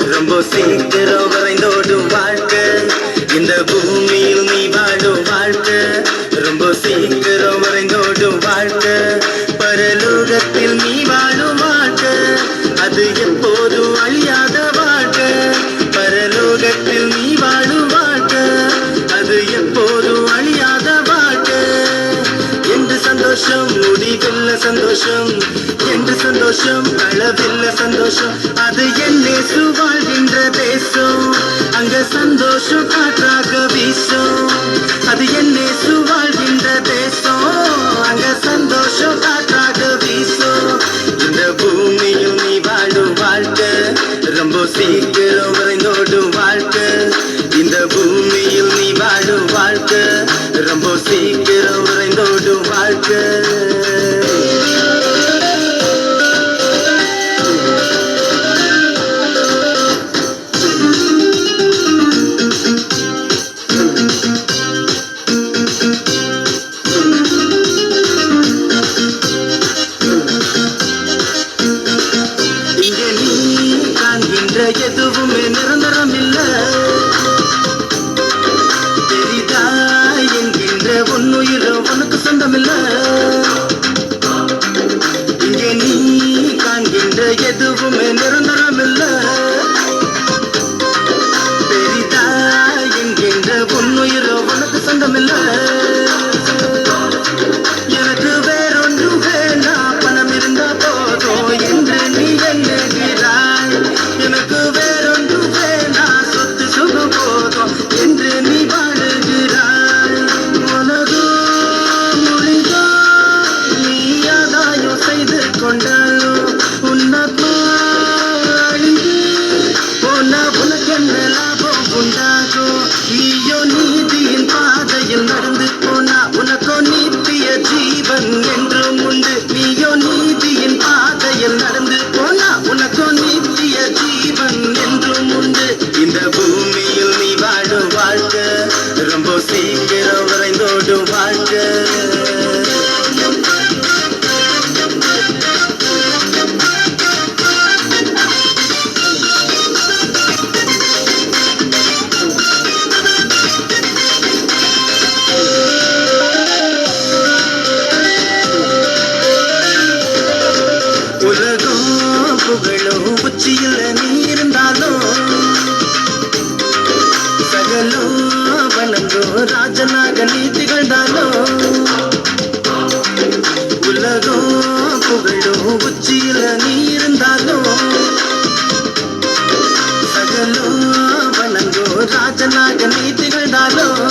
ரொம்ப சீக்கிரம் வரைந்தோடும் வாழ்க்கை. இந்த பூமியில் நீ வாழும் வாழ்க்கை. ரொம்ப சீக்கிரம் வரைந்தோடும் வாழ்க்கை. பரலோகத்தில் நீ வாழும் வாழ்க்கை. அது எப்போதும் அழியாத வாழ்க்கை. பரலோகத்தில் நீ வாழும் வாழ்க்கை. அது எப்போதும் அழியாத வாழ்க்கை. என்று சந்தோஷம்? முடிவில்ல சந்தோஷம். சந்தோஷம் அளவில்ல சந்தோஷம். அது என்னே சுவாழ்கின்ற தேசம். அங்க சந்தோஷம் காற்றாக வீசும். அது என்னே சுவாழ்கின்ற தேசம். அங்க சந்தோஷம் காற்றாக வீசும். இந்த பூமியில் நீ வாழும் வாழ்க்கை ரொம்ப சீக்கிரம் வரைந்தோடும் வாழ்க்கை. இந்த பூமியில் நீ வாழும் வாழ்க்கை ரொம்ப சீக்கிரம் வரைந்தோடும் வாழ்க்கை. எதுவுமே நிரந்தரம் இல்ல பெரிதா என்கின்ற உன்னுயிரோ உனக்கு சொந்தமில்ல. உண்டாகோ? நீயோ நீதியின் பாதையில் நடந்து போனா உனக்கோ நீத்திய ஜீவன் என்றும் உண்டு. நீயோ நீதியின் பாதையில் நடந்து போனா உனக்கோ நீத்திய ஜீவன் என்றும் உண்டு. இந்த பூமியில் நீ வாழும் வாழ்க்கை ரொம்ப சீக்கிரம் வரைந்தோடும் வாழ்க்கை. உச்சியில் நீ இருந்தாலும் சகலம் வணங்கும் ராஜனாக நீ திகழ்ந்தாலும் உலகம் புகழும் உச்சியில் நீ இருந்தாலும் சகலும் வணங்கும் ராஜனாக நீ திகழ்ந்தாலும்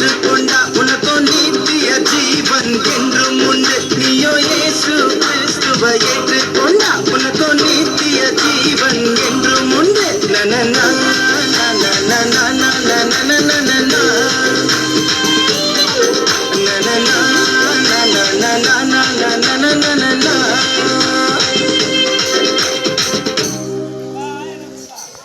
கிறிஸ்துவை ஏற்றுக்கொண்டா